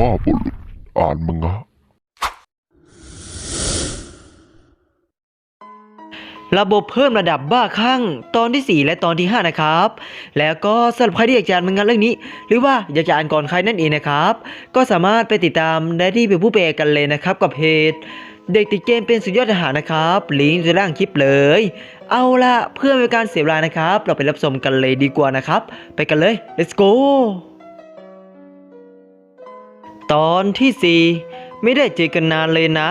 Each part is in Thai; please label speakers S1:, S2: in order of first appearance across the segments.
S1: พ่อบุรุษอ่านมังะ
S2: ระบบเพิ่มระดับบ้าคลั่งตอนที่ 4 และตอนที่ 5 นะครับ แล้วก็สำหรับใครที่อยากจะอ่านมังงะเรื่องนี้ หรือว่าอยากจะอ่านก่อนใครนั่นเองนะครับ ก็สามารถไปติดตามได้ที่เป็นผู้แปลกันเลยนะครับกับเพจเด็กติดเกมเป็นสุดยอดทหารนะครับ ลิงก์อยู่ล่างคลิปเลย เอาละเพื่อเป็นการเสียเวลานะครับ เราไปรับชมกันเลยดีกว่านะครับ ไปกันเลย let's go ตอนที่4ไม่ได้เจอกันนานเลยนะ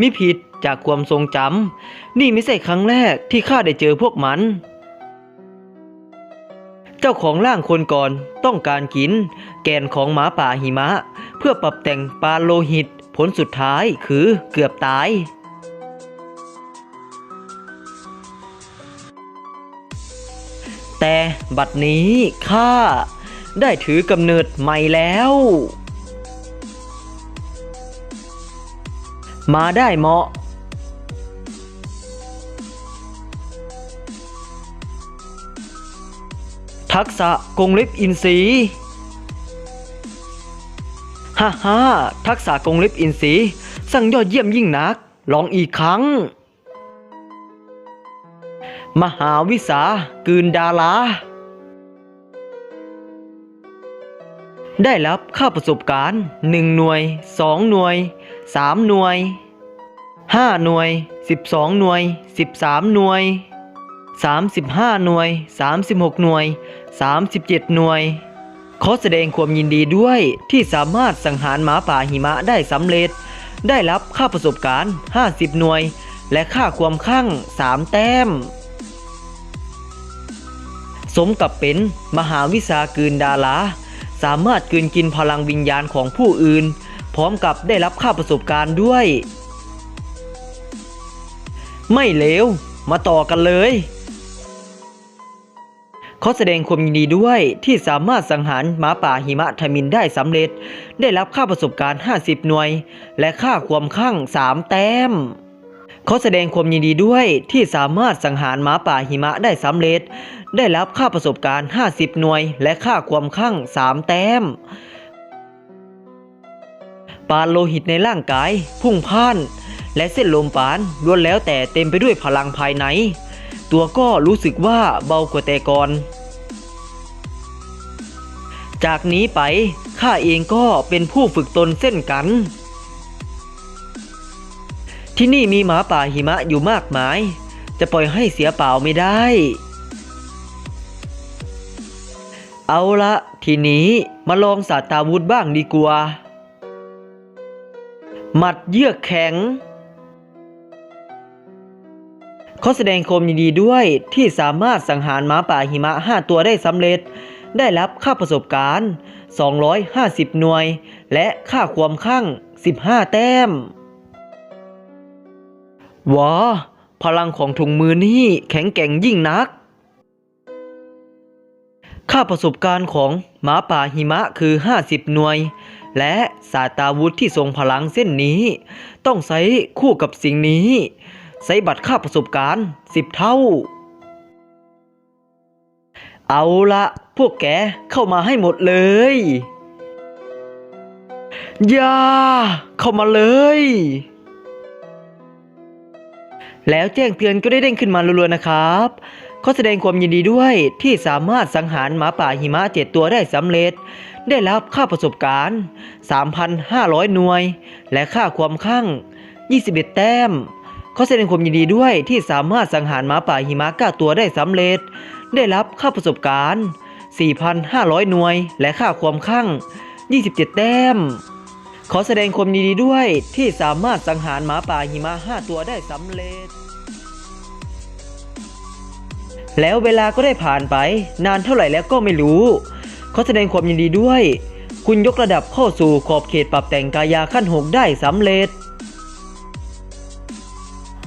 S2: มิผิดจากความทรงจำนี่ไม่ใช่ครั้งแรกที่ข้าได้เจอพวกมัน เจ้าของร่างคนก่อนต้องการกิน แกนของหมาป่าหิมะ เพื่อปรับแต่งปลาโลหิต ผลสุดท้ายคือเกือบตายแต่บัดนี้ข้าได้ถือกำเนิดใหม่แล้ว มาได้เหมาะ ทักษะกงเล็บอินทรีฮ่าฮ่าทักษะกงเล็บอินทรีสั่งยอดเยี่ยมยิ่งนัก ลองอีกครั้ง มหาวิสากืนดาราได้รับค่าประสบการณ์ 1 หน่วย 2 หน่วย 3 หน่วย 5 หน่วย 12 หน่วย 13 หน่วย 35 หน่วย 36 หน่วย 37 หน่วย ขอแสดงความยินดีด้วยที่สามารถสังหารหมาป่าหิมะได้สำเร็จ ได้รับค่าประสบการณ์ 50 หน่วย และค่าความข้าง 3 แต้ม สมกับเป็นมหาวิสากืนดาราสามารถกลืนกินพลังวิญญาณของผู้อื่น พร้อมกับได้รับค่าประสบการณ์ด้วย ไม่เลวมาต่อกันเลยขอแสดงความยินดีด้วยที่สามารถสังหารหมาป่าหิมะทมินได้สำเร็จ ได้รับค่าประสบการณ์ 50 หน่วย และค่าความข้าง 3 แต้มขอแสดงความยินดีด้วยที่สามารถสังหารหมาป่าหิมะได้สำเร็จ ได้รับค่าประสบการณ์ 50 หน่วย และค่าความข้าง 3 แต้ม ปานโลหิตในร่างกาย พุ่งพ่าน และเส้นลมปานล้วนแล้วแต่เต็มไปด้วยพลังภายใน ตัวก็รู้สึกว่าเบากว่าแต่ก่อน จากนี้ไปข้าเองก็เป็นผู้ฝึกตนเส้นกัน ที่นี่มีหมาป่าหิมะอยู่มากมาย จะปล่อยให้เสียเปล่าไม่ได้ เอาละทีนี้มาลองสาตาวุธบ้างดีกว่า หมัดเยือกแข็ง ขอแสดงความยินดีด้วยที่สามารถสังหารหมาป่าหิมะ 5 ตัวได้สำเร็จ ได้รับค่าประสบการณ์ 250 หน่วย และค่าความข้าง 15 แต้มว้าพลังของถุงมือนี่แข็งแกร่งยิ่งนัก ค่าประสบการณ์ของหมาป่าหิมะคือ 50 หน่วย และสาตาวุธที่ทรงพลังเส้นนี้ ต้องใช้คู่กับสิ่งนี้ ใช้บัตรค่าประสบการณ์10เท่า เอาละพวกแกเข้ามาให้หมดเลยอย่าเข้ามาเลย แล้วแจ้งเตือนก็ได้เด้งขึ้นมารัวๆนะครับขอแสดงความยินดีด้วยที่สามารถสังหารหมาป่าหิมะเจ็ดตัวได้สำเร็จได้รับค่าประสบการณ์ 3,500 หน่วย และค่าความข้าง 21 แต้มขอแสดงความยินดีด้วยที่สามารถสังหารหมาป่าหิมะก้าตัวได้สำเร็จ ได้รับค่าประสบการณ์ 4,500 หน่วย และค่าความข้าง 27 แต้ม ขอแสดงความยินดีด้วยที่สามารถสังหารหมาป่าหิมะ 5 ตัวได้สำเร็จ แล้วเวลาก็ได้ผ่านไป นานเท่าไหร่แล้วก็ไม่รู้ ขอแสดงความยินดีด้วย คุณยกระดับเข้าสู่ขอบเขตปรับแต่งกายาขั้น 6 ได้สำเร็จ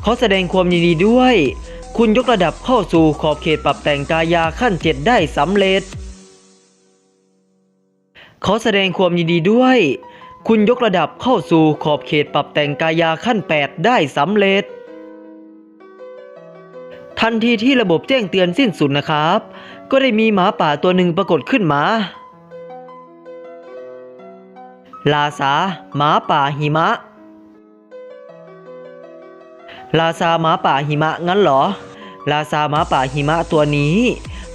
S2: ขอแสดงความยินดีด้วย คุณยกระดับเข้าสู่ขอบเขตปรับแต่งกายาขั้น 7 ได้สำเร็จ ขอแสดงความยินดีด้วย คุณยกระดับเข้าสู่ขอบเขตปรับแต่งกายาขั้น 8 ได้สำเร็จทันทีที่ระบบแจ้งเตือนสิ้นสุดนะครับ ก็ได้มีหมาป่าตัวหนึ่งปรากฏขึ้นมา ลาซาหมาป่าหิมะ ลาซาหมาป่าหิมะงั้นเหรอ ลาซาหมาป่าหิมะตัวนี้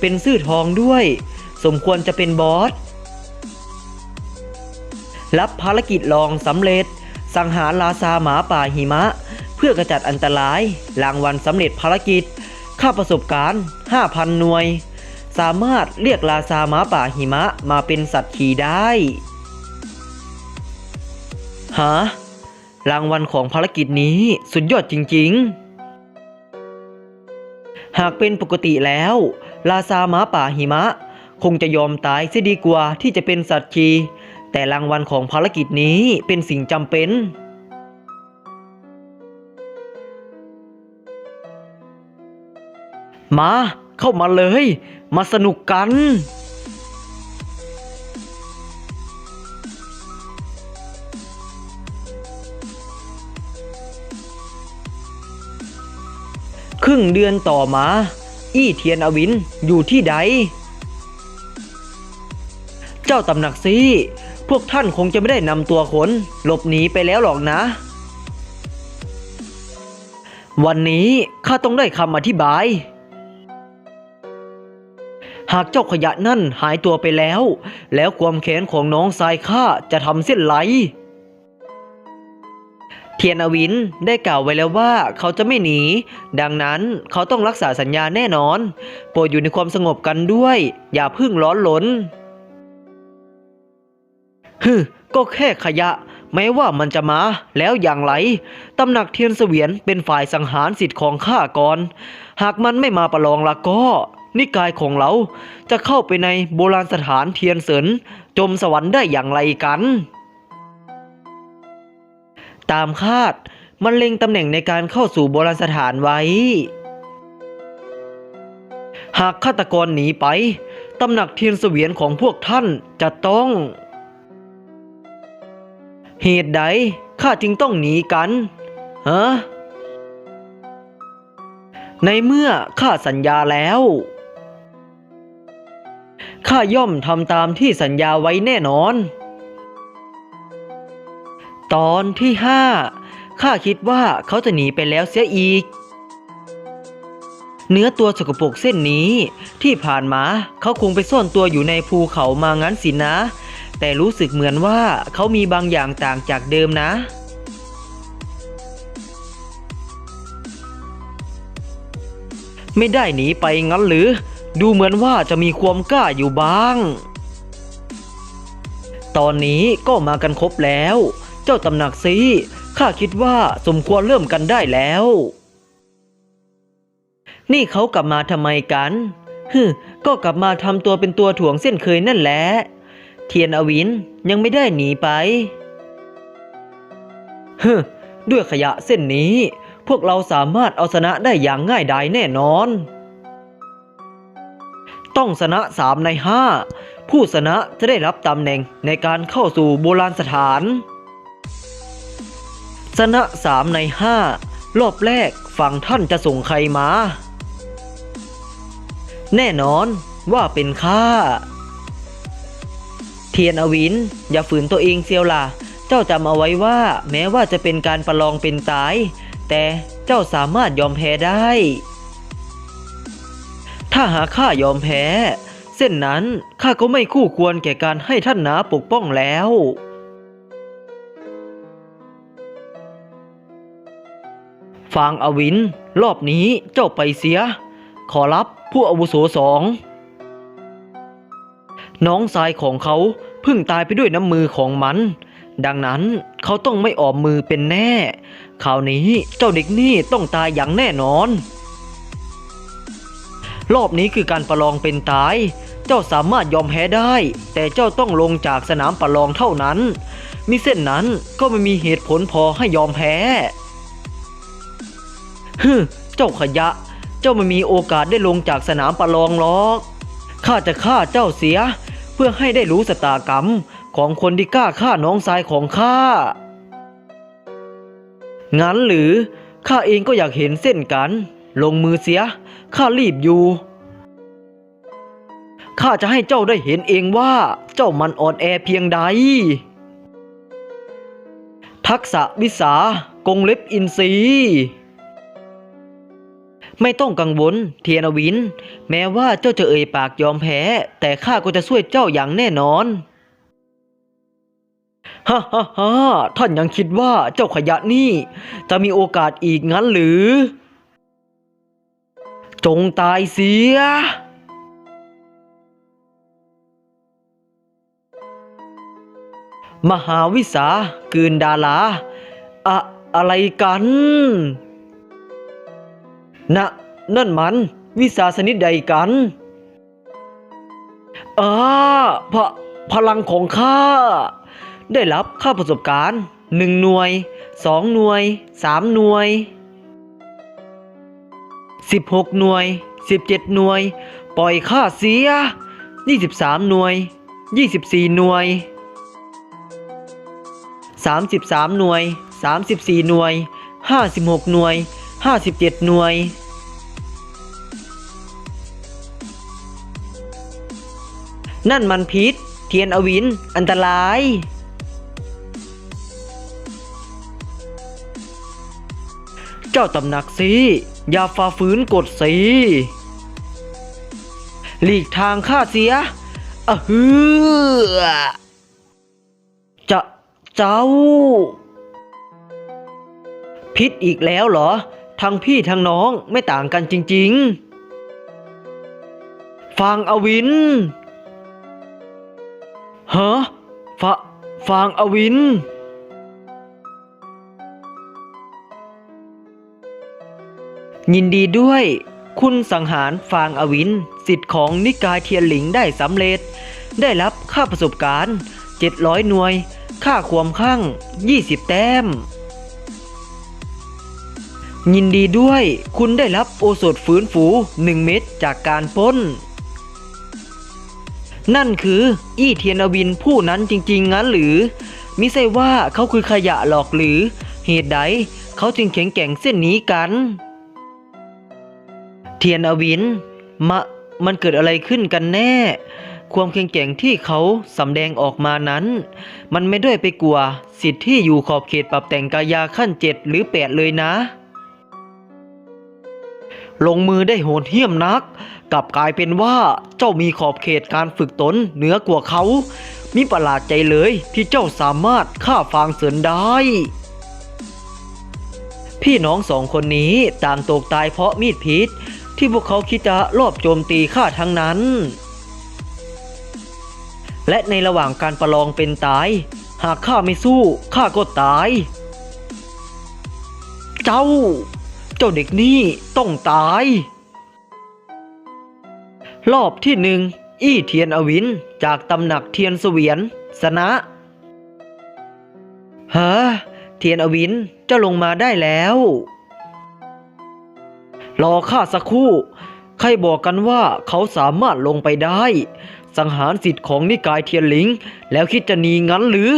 S2: เป็นซื่อทองด้วย สมควรจะเป็นบอส รับภารกิจลองสำเร็จ สังหารลาซาหมาป่าหิมะ เพื่อกระจัดอันตรายรางวัลสำเร็จภารกิจค่าประสบการณ์ 5,000 หน่วย สามารถเรียกลาซาหมาป่าหิมะมาเป็นสัตว์ขี่ได้ฮะรางวัลของภารกิจนี้สุดยอดจริง ๆ หากเป็นปกติแล้วลาซาหมาป่าหิมะ คงจะยอมตายเสียดีกว่าที่จะเป็นสัตว์ขี่แต่รางวัลของภารกิจนี้เป็นสิ่งจำเป็นมา เข้ามาเลย มาสนุกกันครึ่งเดือนต่อมา อี้เทียนอวินอยู่ที่ใด เจ้าตำหนักซีพวกท่านคงจะไม่ได้นำตัวขนหลบหนีไปแล้วหรอกนะ วันนี้ข้าต้องได้คำอธิบาย หากเจ้าขยะนั่นหายตัวไปแล้ว แล้วความแค้นของน้องทรายข้าจะทำเส้นไหล เทียนอวินได้กล่าวไว้แล้วว่าเขาจะไม่หนี ดังนั้นเขาต้องรักษาสัญญาแน่นอน โปรดอยู่ในความสงบกันด้วย อย่าพึ่งร้อนหลนฮึก็แค่ขยะ แม้ว่ามันจะมาแล้วอย่างไรตำหนักเทียนเสวียนเป็นฝ่ายสังหารสิทธิ์ของข้าก่อน หากมันไม่มาประลองละก็ นิกายของเราจะเข้าไปในโบราณสถานเทียนเสินจมสวรรค์ได้อย่างไรกัน ตามคาดมันเล็งตำแหน่งในการเข้าสู่โบราณสถานไว้ หากฆาตกรหนีไป ตำหนักเทียนเสวียนของพวกท่านจะต้อง เหตุใดข้าจึงต้องหนีกันฮะในเมื่อข้าสัญญาแล้วาย่อมทำตามที่สัญญาไว้แน่นอน ตอนที่ห้าข้าคิดว่าเขาจะหนีไปแล้วเสียอีก เนื้อตัวสกปรกเส้นนี้ ที่ผ่านมาเขาคงไปซ่อนตัวอยู่ในภูเขามางั้นสินะ แต่รู้สึกเหมือนว่าเขามีบางอย่างต่างจากเดิมนะไม่ได้หนีไปงั้นหรือ ดูเหมือนว่าจะมีความกล้าอยู่บ้าง ตอนนี้ก็มากันครบแล้ว เจ้าตำหนักซีข้าคิดว่าสมควรเริ่มกันได้แล้ว นี่เขากลับมาทำไมกันฮึก็กลับมาทำตัวเป็นตัวถ่วงเส้นเคยนั่นแหละ เทียนอวินยังไม่ได้หนีไปฮึด้วยขยะเส้นนี้ พวกเราสามารถเอาชนะได้อย่างง่ายดายแน่นอน ต้องชนะสามในห้าผู้ชนะจะได้รับตำแหน่งในการเข้าสู่โบราณสถานชนะสามในห้ารอบแรกฝั่งท่านจะส่งใครมา แน่นอนว่าเป็นข้าเทียนอวิน อย่าฝืนตัวเองเซียวล่ะ เจ้าจำเอาไว้ว่าแม้ว่าจะเป็นการประลองเป็นตาย แต่เจ้าสามารถยอมแพ้ได้ ถ้าหากข้ายอมแพ้ เส้นนั้นข้าก็ไม่คู่ควรแก่การให้ท่านนาปกป้องแล้วฟางอวิน รอบนี้เจ้าไปเสีย ขอรับผู้อาวุโสสอง น้องชายของเขาเพิ่งตายไปด้วยน้ำมือของมัน ดังนั้นเขาต้องไม่ออมมือเป็นแน่คราวนี้เจ้าเด็กนี่ต้องตายอย่างแน่นอน รอบนี้คือการประลองเป็นตาย เจ้าสามารถยอมแพ้ได้ แต่เจ้าต้องลงจากสนามประลองเท่านั้น มิเส้นนั้นก็ไม่มีเหตุผลพอให้ยอมแพ้ฮึเจ้าขยะ เจ้าไม่มีโอกาสได้ลงจากสนามประลองหรอกข้าจะฆ่าเจ้าเสีย เพื่อให้ได้รู้สตากรรมของคนที่กล้าฆ่าน้องชายของข้า งั้นหรือข้าเองก็อยากเห็นเส้นกัน ลงมือเสีย ข้ารีบอยู่ ข้าจะให้เจ้าได้เห็นเองว่าเจ้ามันอ่อนแอเพียงใด ทักษะวิสากงเล็บอินทรีไม่ต้องกังวลเทียนอวิน แม้ว่าเจ้าจะเอ่ยปากยอมแพ้ แต่ข้าก็จะช่วยเจ้าอย่างแน่นอนฮ่าฮ่าฮ่าท่านยังคิดว่าเจ้าขยะนี่ จะมีโอกาสอีกงั้นหรือ จงตายเสีย มหาวิสากืนดาลาอะอะไรกันนะนั่นมัน วิสาสนิดใดกันอาพะพลังของข้า ได้รับค่าประสบการณ์หนึ่งหน่วยสองหน่วยสามหน่วย สิบหกหน่วยสิบเจ็ดหน่วย ปล่อยค่าเสียยี่สิบสามหน่วยยี่สิบสี่หน่วย 33 หน่วย 34 หน่วย 56 หน่วย 57 หน่วยนั่นมันพิษ เทียนอวิน อันตราย เจ้าตำหนักสิ อย่าฝ่าฝืนกฎสิ หลีกทางข้าเสียอะฮือจะเจ้า พิษอีกแล้วเหรอ ทั้งพี่ทั้งน้องไม่ต่างกันจริง ๆฟางอวินฮะฟะฟางอวิน ยินดีด้วย คุณสังหารฟางอวิน สิทธิ์ของนิกายเทียนหลิงได้สำเร็จ ได้รับค่าประสบการณ์ 700 หน่วย ค่าความข้าง 20 แต้ม ยินดีด้วย คุณได้รับโอสถฟื้นฟู 1 เม็ดจากการปล้น นั่นคือ อี้เทียนอวินผู้นั้นจริง ๆ งั้นหรือมิใช่ว่าเขาคือขยะหรอกหรือ เหตุใดเขาจึงแข็งแกร่งเส้นนี้กัน เทียนอวินมะมันเกิดอะไรขึ้นกันแน่ ความแข็งแก่งที่เขาสำแดงออกมานั้น มันไม่ด้วยไปกลัว สิทธิ์ที่อยู่ขอบเขตปรับแต่งกายาขั้นเจ็ดหรือแปดเลยนะ ลงมือได้โหดเหี้ยมนัก กลับกลายเป็นว่าเจ้ามีขอบเขตการฝึกตนเหนือกว่าเขา มิประหลาดใจเลยที่เจ้าสามารถฆ่าฟางเสรินได้พี่น้องสองคนนี้ต่างตกตายเพราะมีดพิษ ที่พวกเขาคิดจะลอบโจมตีข้าทั้งนั้น และในระหว่างการประลองเป็นตาย หากข้าไม่สู้ข้าก็ตาย เจ้า เจ้าเด็กนี่ต้องตาย รอบที่หนึ่งอี้เทียนอวินจากตำหนักเทียนเสวียนสนะฮะเทียนอวินเจ้าลงมาได้แล้ว รอข้าสักครู่ ใครบอกกันว่าเขาสามารถลงไปได้ สังหารสิทธิ์ของนิกายเทียนหลิง แล้วคิดจะหนีงั้นหรือ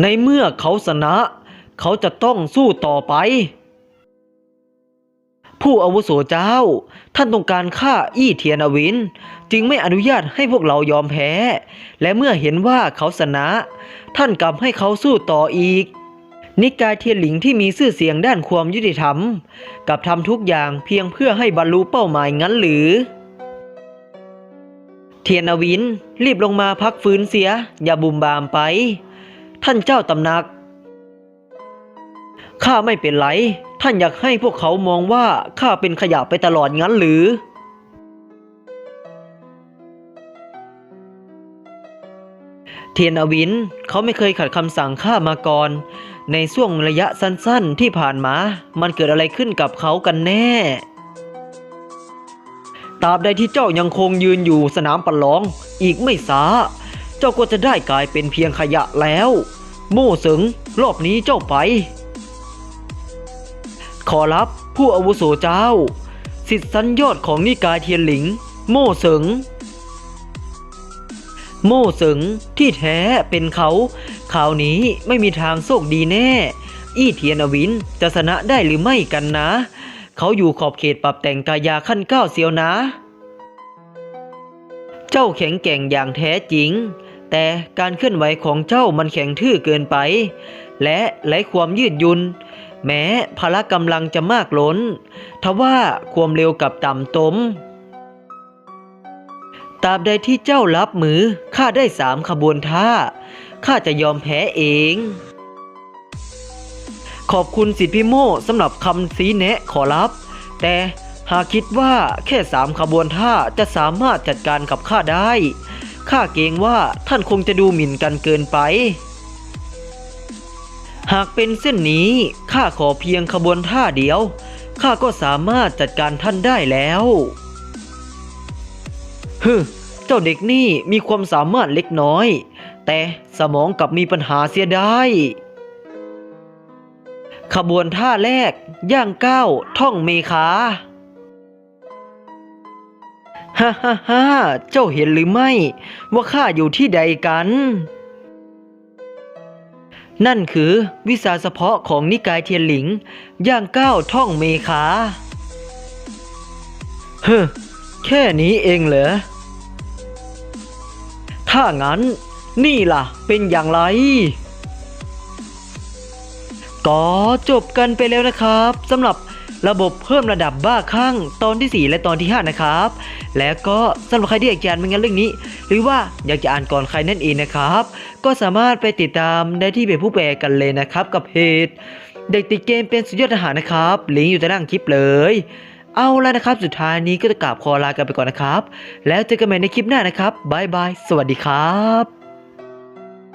S2: ในเมื่อเขาชนะ เขาจะต้องสู้ต่อไป ผู้อาวุโสเจ้า ท่านต้องการฆ่าอี้เทียนอวิน จึงไม่อนุญาตให้พวกเรายอมแพ้ และเมื่อเห็นว่าเขาชนะ ท่านกลับให้เขาสู้ต่ออีก นิกายเทียนหลิงที่มีชื่อเสียงด้านความยุติธรรม กับทำทุกอย่างเพียงเพื่อให้บรรลุเป้าหมายงั้นหรือ เทียนอวิน รีบลงมาพักฟื้นเสีย อย่าบุมบามไป ท่านเจ้าตำหนัก ข้าไม่เป็นไร ท่านอยากให้พวกเขามองว่าข้าเป็นขยะไปตลอดงั้นหรือเทียนอวินเขาไม่เคยขัดคำสั่งข้ามาก่อน ในช่วงระยะสั้นๆ ที่ผ่านมา มันเกิดอะไรขึ้นกับเขากันแน่ตราบใดที่เจ้ายังคงยืนอยู่สนามประลอง อีกไม่ช้าเจ้าก็จะได้กลายเป็นเพียงขยะแล้ว โม่สึงรอบนี้เจ้าไป ขอรับผู้อาวุโสเจ้า สิทธิสัญยอดของนิกายเทียนหลิง โม่เสิง โม่เสิงที่แท้เป็นเขาข่าวนี้ไม่มีทางโชคดีแน่ อี้เทียนอวินจะชนะได้หรือไม่กันนะ เขาอยู่ขอบเขตปรับแต่งกายาขั้นเก้าเสียวนะ เจ้าแข็งแกร่งอย่างแท้จริง แต่การเคลื่อนไหวของเจ้ามันแข็งทื่อเกินไป และไร้ความยืดหยุนแม้พละกำลังจะมากล้น ทว่าความเร็วกับต่ำตม ตราบใดที่เจ้ารับมือข้าได้สามขบวนท่าข้าจะยอมแพ้เอง ขอบคุณสิทธิพิโมสำหรับคำซีแนะขอรับ แต่หากคิดว่าแค่สามขบวนท่าจะสามารถจัดการกับข้าได้ข้าเกรงว่าท่านคงจะดูหมิ่นกันเกินไป หากเป็นเส้นนี้ข้าขอเพียงขบวนท่าเดียวข้าก็สามารถจัดการท่านได้แล้ว ฮึเจ้าเด็กนี่มีความสามารถเล็กน้อย แต่สมองกลับมีปัญหาเสียได้ ขบวนท่าแรก ย่างก้าวท่องเมคาฮ่าฮ่าฮ่าเจ้าเห็นหรือไม่ ว่าข้าอยู่ที่ใดกัน นั่นคือวิชาเฉพาะของนิกายเทียนหลิง ย่างก้าวท่องเมคาเฮ้ แค่นี้เองเหรอ ถ้างั้นนี่ล่ะเป็นอย่างไร ก็จบกันไปแล้วนะครับสำหรับระบบเพิ่มระดับบ้าคลั่งตอนที่ 4 และตอนที่ 5 นะครับ แล้วก็สำหรับใครที่อยากจะอ่านมังงานเรื่องนี้ หรือว่าอยากจะอ่านก่อนใครนั่นเองนะครับ ก็สามารถไปติดตามได้ที่เพจผู้แปลกันเลยนะครับ กับเพจเด็กติดเกมเป็นสุดยอดทหารนะครับลิงก์อยู่ใต้ล่างคลิปเลย เอาแล้วนะครับ สุดท้ายนี้ก็จะกราบขอลากันไปก่อนนะครับ แล้วเจอกันใหม่ในคลิปหน้านะครับบายบาย สวัสดีครับ